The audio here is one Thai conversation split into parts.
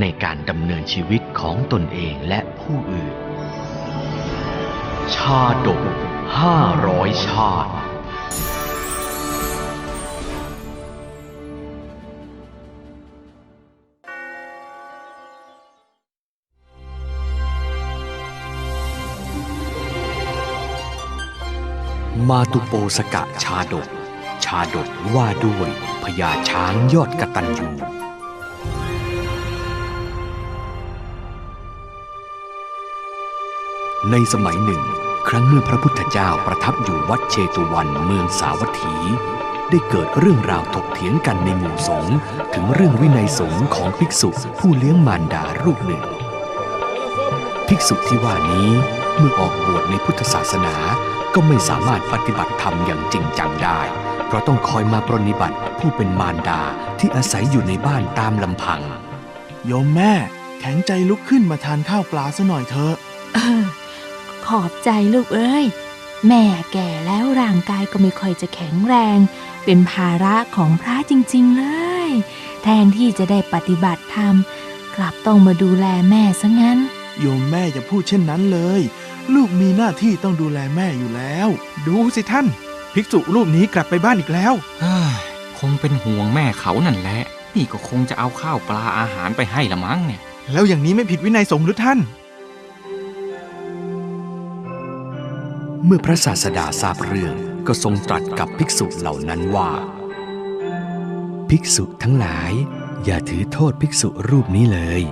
ในการดำเนินชีวิตของตนเองและผู้อื่น ชาดกห้าร้อยชาติมาตุโปสกะชาดก ชาดกว่าด้วยพญาช้างยอดกระตัญญู ในสมัยหนึ่ง ครั้งเมื่อพระพุทธเจ้าประทับอยู่วัดเชตุวันเมืองสาวัตถี ได้เกิดเรื่องราวถกเถียงกันในหมู่สงฆ์ถึงเรื่องวินัยสงฆ์ของภิกษุผู้เลี้ยงมารดารูปหนึ่ง ภิกษุที่ว่านี้เมื่อออกบวชในพุทธศาสนาก็ไม่สามารถปฏิบัติธรรมอย่างจริงจังได้ เพราะต้องคอยมาปรนนิบัติผู้เป็นมารดาที่อาศัยอยู่ในบ้านตามลำพัง โยมแม่แข็งใจลุกขึ้นมาทานข้าวปลาซะหน่อยเถอะเออ ขอบใจลูกเอ้ย แม่แก่แล้วร่างกายก็ไม่ค่อยจะแข็งแรง เป็นภาระของพระจริง ๆ เลย แทนที่จะได้ปฏิบัติธรรม กลับต้องมาดูแลแม่ซะงั้น โยมแม่อย่าพูดเช่นนั้นเลย ลูกมีหน้าที่ต้องดูแลแม่อยู่แล้ว ดูสิท่าน ภิกษุรูปนี้กลับไปบ้านอีกแล้วเฮ้ยคงเป็นห่วงแม่เขานั่นแหละ นี่ก็คงจะเอาข้าวปลาอาหารไปให้ละมั้งเนี่ย แล้วอย่างนี้ไม่ผิดวินัยสงฆ์หรือท่าน เมื่อพระศาสดาทราบเรื่องก็ทรงตรัสกับภิกษุเหล่านั้นว่า ภิกษุทั้งหลาย อย่าถือโทษภิกษุรูปนี้เลย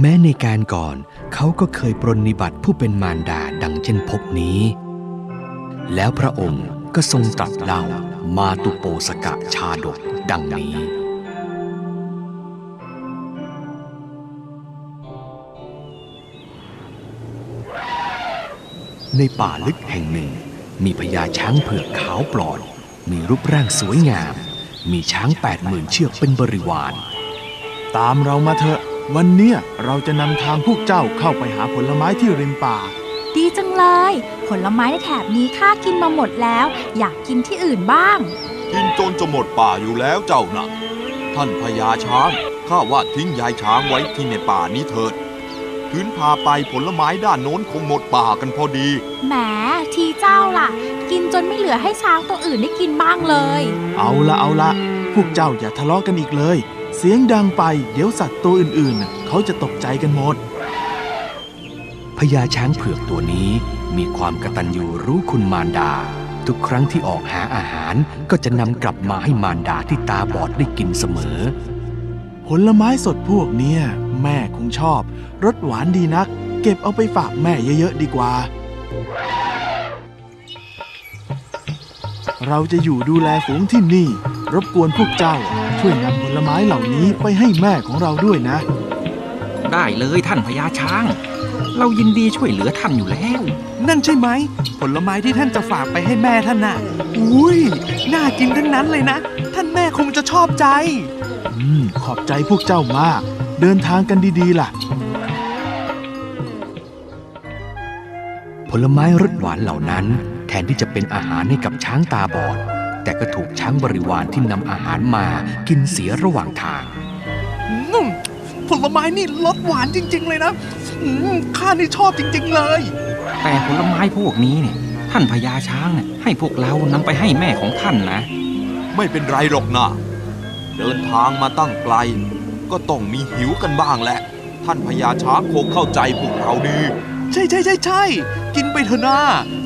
แม้ในการก่อนเขาก็เคยปรนนิบัติผู้เป็นมารดาดังเช่นพบนี้ แล้วพระองค์ก็ทรงตรัสเล่ามาตุโปสกะชาดกดังนี้ ในป่าลึกแห่งหนึ่ง มีพญาช้างเผือกขาวปลอด มีรูปร่างสวยงาม มีช้างแปดหมื่นเชือกเป็นบริวาร ตามเรามาเถอะ วันเนี้ยเราจะนำทางพวกเจ้าเข้าไปหาผลไม้ที่ริมป่า ดีจังเลย ผลไม้ในแถบนี้ข้ากินมาหมดแล้ว อยากกินที่อื่นบ้าง กินจนจะหมดป่าอยู่แล้วเจ้านะ่ะท่านพญาช้างข้าว่าทิ้งยายช้างไว้ที่ในป่านี้เถิด คืนพาไปผลไม้ด้านโน้นคงหมดป่ากันพอดี แหมทีเจ้าล่ะ กินจนไม่เหลือให้ช้างตัวอื่นได้กินบ้างเลย เอาละเอาละพวกเจ้าอย่าทะเลาะกันอีกเลย เสียงดังไปเดี๋ยวสัตว์ตัวอื่นๆน่ะเขาจะตกใจกันหมดพญาช้างเผือกตัวนี้มีความกตัญญูรู้คุณมารดา ทุกครั้งที่ออกหาอาหารก็จะนำกลับมาให้มารดาที่ตาบอดได้กินเสมอ ผลไม้สดพวกเนี้ยแม่คงชอบ รสหวานดีนัก เก็บเอาไปฝากแม่เยอะๆดีกว่า เราจะอยู่ดูแลฝูงที่นี่ รบกวนพวกเจ้า ช่วยนำผลไม้เหล่านี้ไปให้แม่ของเราด้วยนะ ได้เลยท่านพญาช้าง เรายินดีช่วยเหลือท่านอยู่แล้ว นั่นใช่ไหม ผลไม้ที่ท่านจะฝากไปให้แม่ท่านน่ะ อุ้ย น่ากินทั้งนั้นเลยนะ ท่านแม่คงจะชอบใจ อืม ขอบใจพวกเจ้ามาก เดินทางกันดีๆล่ะ ผลไม้รสหวานเหล่านั้น แทนที่จะเป็นอาหารให้กับช้างตาบอด แต่ก็ถูกช้างบริวารที่นำอาหารมากินเสียระหว่างทาง อืมผลไม้นี่รสหวานจริง ๆ เลยนะอืมข้านี่ชอบจริง ๆ เลย แต่ผลไม้พวกนี้เนี่ยท่านพญาช้างเนี่ยให้พวกเรานำไปให้แม่ของท่านนะ ไม่เป็นไรหรอกนะ เดินทางมาตั้งไกล ก็ต้องมีหิวกันบ้างแหละ ท่านพญาช้างคงเข้าใจพวกเราดี ใช่ใช่ใช่ใช่กินไปเถอะนะ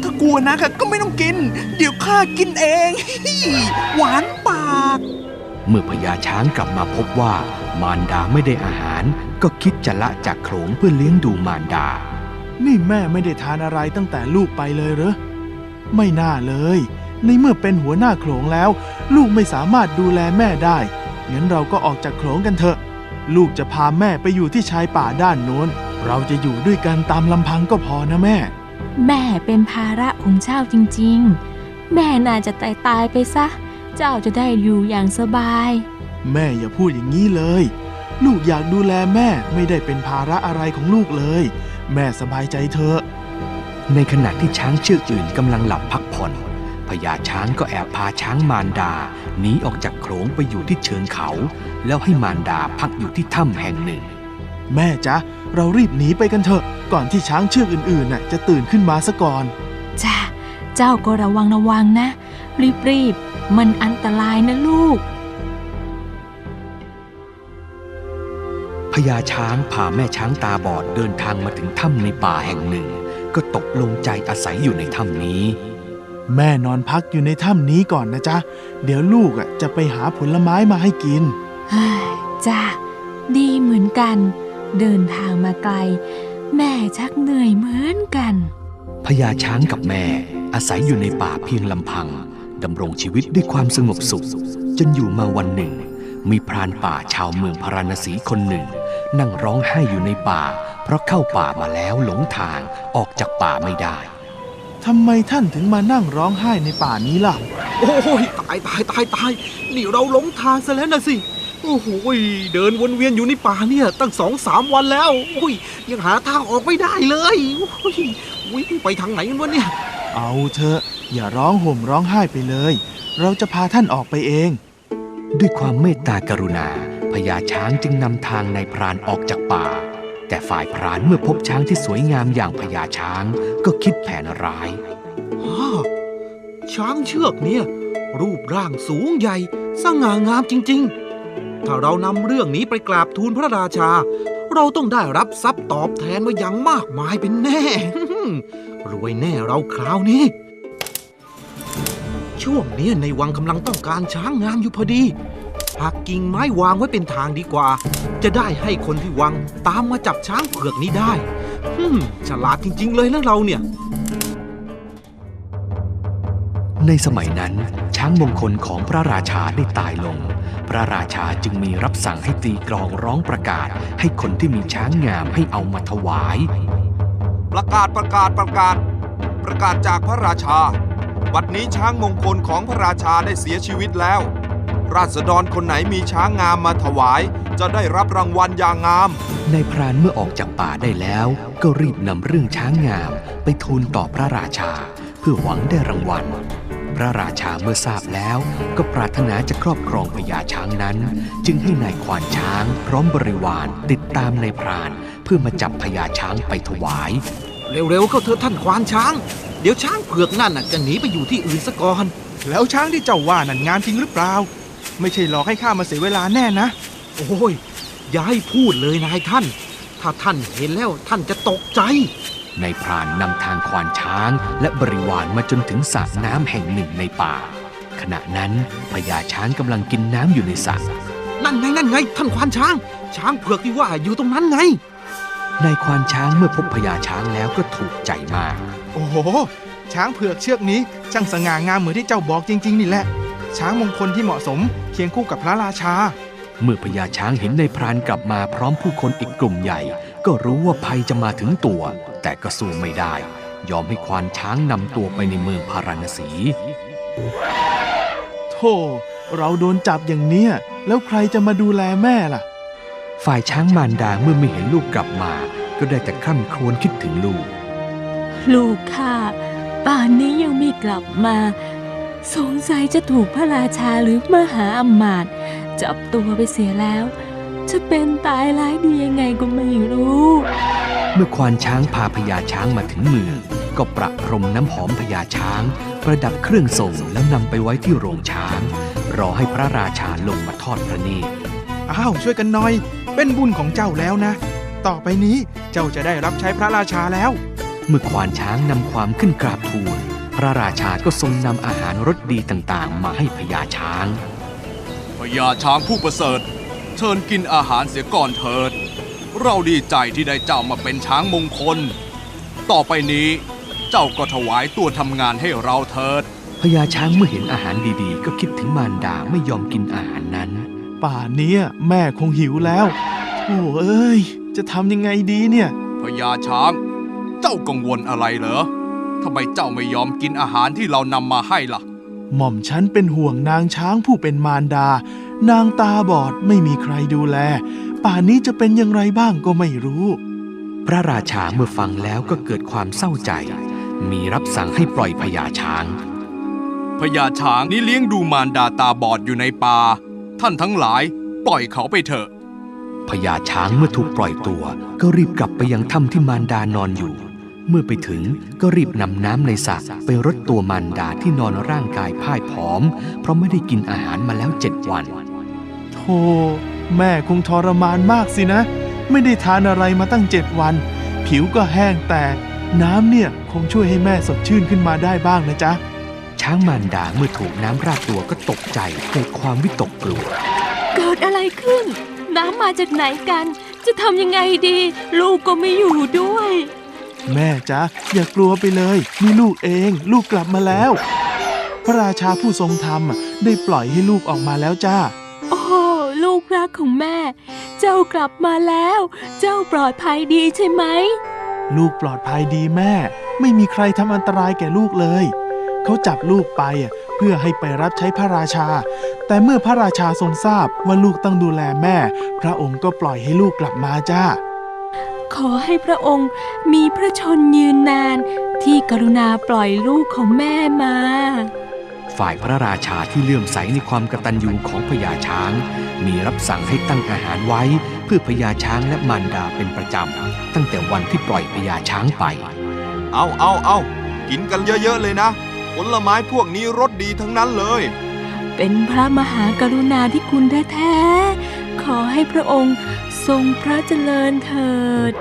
ถ้ากลัวนะก็ไม่ต้องกิน เดี๋ยวข้ากินเอง หวานปาก เมื่อพญาช้างกลับมาพบว่ามารดาไม่ได้อาหาร ก็คิดจะละจากโขลงเพื่อเลี้ยงดูมารดา นี่แม่ไม่ได้ทานอะไรตั้งแต่ลูกไปเลยเหรอ ไม่น่าเลย ในเมื่อเป็นหัวหน้าโขลงแล้ว ลูกไม่สามารถดูแลแม่ได้ งั้นเราก็ออกจากโขลงกันเถอะ ลูกจะพาแม่ไปอยู่ที่ชายป่าด้านโน้น เราจะอยู่ด้วยกันตามลำพังก็พอนะแม่ แม่เป็นภาระของเจ้าจริงๆ แม่น่าจะตายตายๆไปซะ เจ้าจะได้อยู่อย่างสบาย แม่อย่าพูดอย่างนี้เลย ลูกอยากดูแลแม่ไม่ได้เป็นภาระอะไรของลูกเลย แม่สบายใจเถอะในขณะที่ช้างเชือกอื่นกำลังหลับพักผ่อน พญาช้างก็แอบพาช้างมารดาหนีออกจากโขลงไปอยู่ที่เชิงเขา แล้วให้มารดาพักอยู่ที่ถ้ำแห่งหนึ่ง แม่จ๊ะ เรารีบหนีไปกันเถอะ ก่อนที่ช้างเชือกอื่นๆน่ะจะตื่นขึ้นมาซะก่อน จ้าเจ้าก็ระวังระวังนะ รีบๆ มันอันตรายนะลูกพญาช้างพาแม่ช้างตาบอดเดินทางมาถึงถ้ำในป่าแห่งหนึ่ง ก็ตกลงใจอาศัยอยู่ในถ้ำนี้ แม่นอนพักอยู่ในถ้ำนี้ก่อนนะจ๊ะ เดี๋ยวลูกอะจะไปหาผลไม้มาให้กินเฮ้ยจ้าดีเหมือนกัน เดินทางมาไกล แม่ชักเหนื่อยเหมือนกันพญาช้างกับแม่อาศัยอยู่ในป่าเพียงลำพังดำรงชีวิตด้วยความสงบสุข จนอยู่มาวันหนึ่ง มีพรานป่าชาวเมืองพาราณสีคนหนึ่ง นั่งร้องไห้อยู่ในป่า เพราะเข้าป่ามาแล้วหลงทางออกจากป่าไม่ได้ ทำไมท่านถึงมานั่งร้องไห้ในป่านี้ล่ะ โอ้ยตายตายตายตายนี่เราหลงทางซะแล้วนะสิ โอ้โหยเดินวนเวียนอยู่ในป่าเนี่ย ตั้งสองสามวันแล้วโอ้ยยังหาทางออกไม่ได้เลยโอ้ยวิ่งไปทางไหนกันวะเนี่ย เอาเถอะอย่าร้องห่มร้องไห้ไปเลย เราจะพาท่านออกไปเอง ด้วยความเมตตากรุณาพญาช้างจึงนำทางนายพรานออกจากป่า แต่ฝ่ายพรานเมื่อพบช้างที่สวยงามอย่างพญาช้าง ก็คิดแผนร้ายฮ่าช้างเชือกเนี่ย รูปร่างสูงใหญ่ สง่างามจริง ๆ ถ้าเรานำเรื่องนี้ไปกราบทูลพระราชา เราต้องได้รับทรัพย์ตอบแทนมาอย่างมากมายเป็นแน่ รวยแน่เราคราวนี้ ช่วงนี้ในวังกำลังต้องการช้างงามอยู่พอดี หักกิ่งไม้วางไว้เป็นทางดีกว่า จะได้ให้คนที่วังตามมาจับช้างเผือกนี้ได้ฮึมฉลาดจริง ๆ เลยนะเราเนี่ย ในสมัยนั้นช้างมงคลของพระราชาได้ตายลง พระราชาจึงมีรับสั่งให้ตีกลองร้องประกาศ ให้คนที่มีช้างงามให้เอามาถวาย ประกาศประกาศประกาศ ประกาศจากพระราชา บัดนี้ช้างมงคลของพระราชาได้เสียชีวิตแล้ว ราษฎรคนไหนมีช้างงามมาถวาย จะได้รับรางวัลอย่างงาม นายพรานเมื่อออกจากป่าได้แล้ว ก็รีบนำเรื่องช้างงาม ไปทูลต่อพระราชา เพื่อหวังได้รางวัล พระราชาเมื่อทราบแล้ว ก็ปรารถนาจะครอบครองพญาช้างนั้น จึงให้นายควานช้างพร้อมบริวารติดตามนายพราน เพื่อมาจับพญาช้างไปถวาย เร็วๆเข้าเถอะท่านควานช้าง เดี๋ยวช้างเผือกนั่นน่ะจะหนีไปอยู่ที่อื่นซะก่อน แล้วช้างที่เจ้าว่านั่นงามจริงหรือเปล่า ไม่ใช่หลอกให้ข้ามาเสียเวลาแน่นะ โอ้ยอย่าให้พูดเลยนายท่าน ถ้าท่านเห็นแล้วท่านจะตกใจ นายพรานนำทางควานช้าง และบริวารมาจนถึงสระน้ำแห่งหนึ่งในป่า ขณะนั้นพญาช้างกำลังกินน้ำอยู่ในสระนั่นไงนั่นไง ท่านควานช้าง ช้างเผือกที่ว่าอยู่ตรงนั้นไงนายควานช้างเมื่อพบพญาช้างแล้วก็ถูกใจมาก โอ้โห ช้างเผือกเชือกนี้ช่างสง่างามเหมือนที่เจ้าบอกจริง ๆ นี่แหละ ช้างมงคลที่เหมาะสมเคียงคู่กับพระราชา เมื่อพญาช้างเห็นนายพรานกลับมาพร้อมผู้คนอีกกลุ่มใหญ่ ก็รู้ว่าภัยจะมาถึงตัว แต่ก็สู้ไม่ได้ ยอมให้ควานช้างนำตัวไปในเมืองพาราณสีโธ่เราโดนจับอย่างเนี้ย แล้วใครจะมาดูแลแม่ล่ะ ฝ่ายช้างมารดาเมื่อไม่เห็นลูกกลับมา ก็ได้แต่คร่ำครวญคิดถึงลูก ลูกข้าป่านนี้ยังไม่กลับมา สงสัยจะถูกพระราชาหรือมหาอำมาตย์จับตัวไปเสียแล้ว จะเป็นตายร้ายดียังไงก็ไม่รู้ เมื่อควานช้างพาพญาช้างมาถึงเมืองก็ประพรมน้ำหอมพญาช้าง ประดับเครื่องส่งแล้วนำไปไว้ที่โรงช้าง รอให้พระราชาลงมาทอดพระเนตรอ้าวช่วยกันหน่อย เป็นบุญของเจ้าแล้วนะ ต่อไปนี้เจ้าจะได้รับใช้พระราชาแล้ว เมื่อควานช้างนำความขึ้นกราบทูล พระราชาก็ทรงนำอาหารรสดีต่างๆ มาให้พญาช้าง พญาช้างผู้ประเสริฐ เชิญกินอาหารเสียก่อนเถิด เราดีใจที่ได้เจ้ามาเป็นช้างมงคล ต่อไปนี้เจ้าก็ถวายตัวทำงานให้เราเถิดพญาช้างเมื่อเห็นอาหารดีๆ ก็คิดถึงมารดาไม่ยอมกินอาหารนั้น ป่านเนี้ยแม่คงหิวแล้วโอ้เอ้ย จะทำยังไงดีเนี่ยพญาช้าง เจ้ากังวลอะไรเหรอทำไมเจ้าไม่ยอมกินอาหารที่เรานำมาให้ล่ะ หม่อมฉันเป็นห่วงนางช้างผู้เป็นมารดา นางตาบอดไม่มีใครดูแล ป่านนี้จะเป็นอย่างไรบ้างก็ไม่รู้ พระราชาเมื่อฟังแล้วก็เกิดความเศร้าใจ มีรับสั่งให้ปล่อยพญาช้างพญาช้างนี่เลี้ยงดูมารดาตาบอดอยู่ในป่า ท่านทั้งหลาย ปล่อยเขาไปเถอะพญาช้างเมื่อถูกปล่อยตัว ก็รีบกลับไปยังถ้ำที่มารดานอนอยู่ เมื่อไปถึงก็รีบนำน้ำในสระไปรดตัวมารดาที่นอนร่างกายพ่ายผอม เพราะไม่ได้กินอาหารมาแล้วเจ็ดวัน โธ่แม่คงทรมานมากสินะ ไม่ได้ทานอะไรมาตั้งเจ็ดวัน ผิวก็แห้งแตก น้ำเนี่ยคงช่วยให้แม่สดชื่นขึ้นมาได้บ้างนะจ๊ะ ช้างมารดาเมื่อถูกน้ำราดตัวก็ตกใจเกิดความวิตกกลัว เกิดอะไรขึ้น น้ำมาจากไหนกัน จะทำยังไงดี ลูกก็ไม่อยู่ด้วย แม่จ๊ะอย่ากลัวไปเลยนี่ลูกเอง ลูกกลับมาแล้ว พระราชาผู้ทรงธรรมอะได้ปล่อยให้ลูกออกมาแล้วจ้าโอ้ลูกรักของแม่ เจ้ากลับมาแล้ว เจ้าปลอดภัยดีใช่ไหมลูกปลอดภัยดีแม่ ไม่มีใครทำอันตรายแก่ลูกเลย เขาจับลูกไปอะเพื่อให้ไปรับใช้พระราชา แต่เมื่อพระราชาทรงทราบว่าลูกต้องดูแลแม่ พระองค์ก็ปล่อยให้ลูกกลับมาจ้า ขอให้พระองค์มีพระชนยืนนานที่กรุณาปล่อยลูกของแม่มา ฝ่ายพระราชาที่เลื่อมใสในความกตัญญูของพญาช้าง มีรับสั่งให้ตั้งอาหารไว้ เพื่อพญาช้างและมารดาเป็นประจำ ตั้งแต่วันที่ปล่อยพญาช้างไป เอาเอาเอากินกันเยอะๆเลยนะ ผลไม้พวกนี้รสดีทั้งนั้นเลย เป็นพระมหากรุณาธิคุณแท้ๆขอให้พระองค์ ทรงพระเจริญเถิด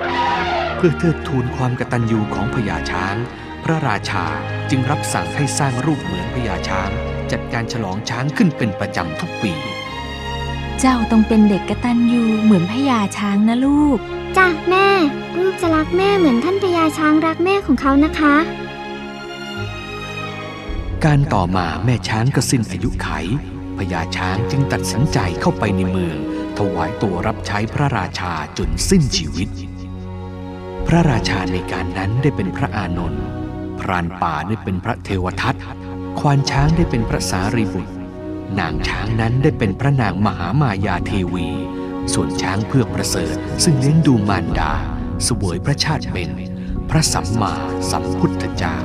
เพื่อเทิดทูนความกตัญญูของพญาช้าง พระราชาจึงรับสั่งให้สร้างรูปเหมือนพญาช้าง จัดการฉลองช้างขึ้นเป็นประจำทุกปี เจ้าต้องเป็นเด็กกตัญญูเหมือนพญาช้างนะลูก จ้ะแม่ ลูกจะรักแม่เหมือนท่านพญาช้างรักแม่ของเขานะคะ การต่อมาแม่ช้างก็สิ้นอายุไขพญาช้างจึงตัดสินใจเข้าไปในเมือง ถวายตัวรับใช้พระราชาจนสิ้นชีวิต พระราชาในการนั้นได้เป็นพระอานนท์พรานป่าได้เป็นพระเทวทัตควานช้างได้เป็นพระสารีบุตร นางช้างนั้นได้เป็นพระนางมหามายาเทวี ส่วนช้างเพื่อประเสริฐ ซึ่งเลี้ยงดูมารดาสวยพระชาติเป็น พระสัมมาสัมพุทธเจ้า